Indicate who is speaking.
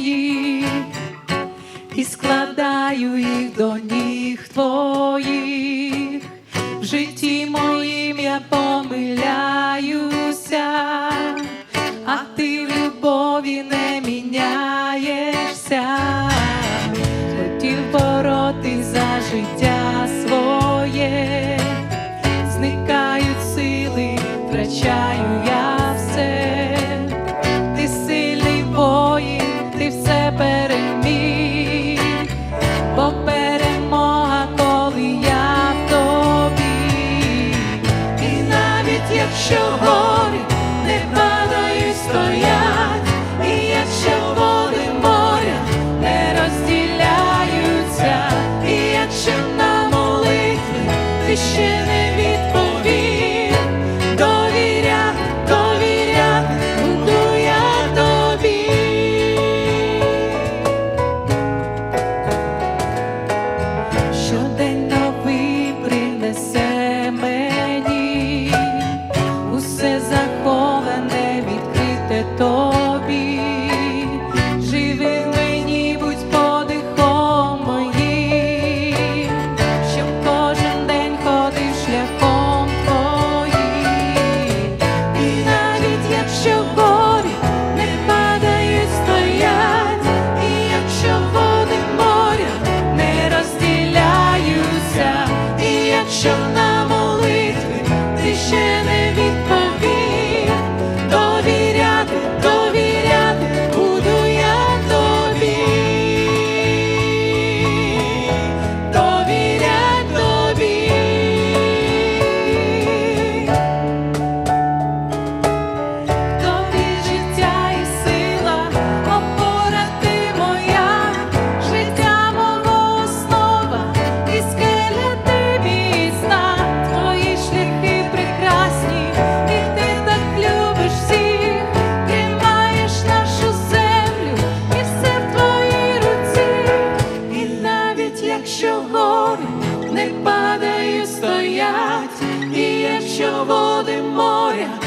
Speaker 1: моїх і складаю їх до ніг твоїх. В житті моїм я помиляюся, а ти в любові не міняєшся. тобі, живи в мені, будь подихом моїм, щоб кожен день ходив шляхом твоїм, і навіть якщо горі не падають стоять, якщо води моря не розділяються, і якщо море не падає стоять, і якщо води моря.